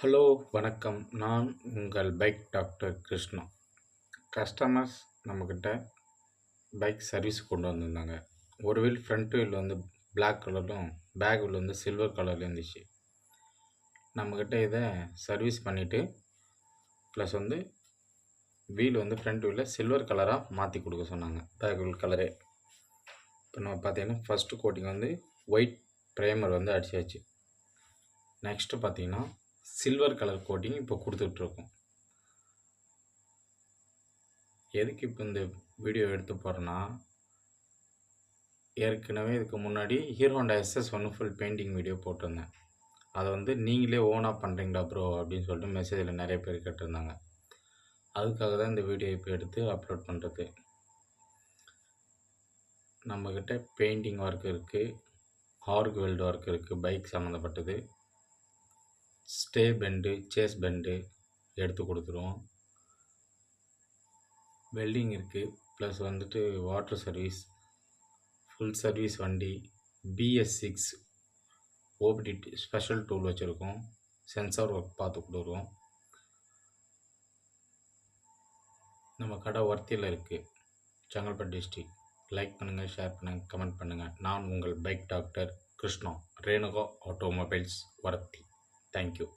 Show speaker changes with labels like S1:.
S1: Hello வணக்கம். நான் உங்கள் பைக் டாக்டர் கிருஷ்ணா. கஸ்டமர்ஸ் நம்மக்கிட்ட பைக் சர்வீஸ் கொண்டு வந்திருந்தாங்க. ஒரு வீல் ஃப்ரண்ட் வீல் வந்து பிளாக் கலரும் பேக் வீல் வந்து சில்வர் கலரில் இருந்துச்சு. நம்மக்கிட்ட இதை சர்வீஸ் பண்ணிவிட்டு ப்ளஸ் வந்து வீல் வந்து ஃப்ரண்ட் வீலில் சில்வர் கலராக மாற்றி கொடுக்க சொன்னாங்க. பேக் வீல் கலரே இப்போ நம்ம பார்த்தீங்கன்னா ஃபஸ்ட்டு கோட்டிங் வந்து ஒயிட் ப்ரைமர் வந்து அடிச்சாச்சு. நெக்ஸ்ட்டு பார்த்தீங்கன்னா சில்வர் கலர் கோட்டிங் இப்போ கொடுத்துட்ருக்கோம். எதுக்கு இப்போ இந்த வீடியோ எடுத்து போகிறேன்னா ஏற்கனவே இதுக்கு முன்னாடி ஹீரோண்டா எஸ்எஸ் ஒன்று ஃபுல் பெயிண்டிங் வீடியோ போட்டிருந்தேன். அதை வந்து நீங்களே ஓனாக பண்ணுறீங்களா ப்ரோ அப்படின்னு சொல்லிட்டு மெசேஜில் நிறைய பேர் கேட்டிருந்தாங்க. அதுக்காக தான் இந்த வீடியோ இப்போ எடுத்து அப்லோட் பண்ணுறது நம்மக்கிட்ட பெயிண்டிங் ஒர்க் இருக்குது ஹார்க் வெல்டு ஒர்க் இருக்குது பைக் சம்மந்தப்பட்டது. ஸ்டே பெண்டு சேஸ் பெண்டு எடுத்து கொடுத்துருவோம். வெல்டிங் இருக்குது ப்ளஸ் வந்துட்டு வாட்டர் சர்வீஸ் ஃபுல் சர்வீஸ் வண்டி BS six OBD special tool வச்சுருக்கோம். சென்சார் ஒர்க் பார்த்து கொடுக்குறோம் நம்ம கடை ஒர்த்தியில் இருக்குது செங்கல்பட்டு டிஸ்ட்ரிக். லைக் பண்ணுங்கள் ஷேர் பண்ணுங்கள் கமெண்ட் பண்ணுங்கள் நான் உங்கள் bike doctor Krishna. Renuka automobiles Orthi. Thank you.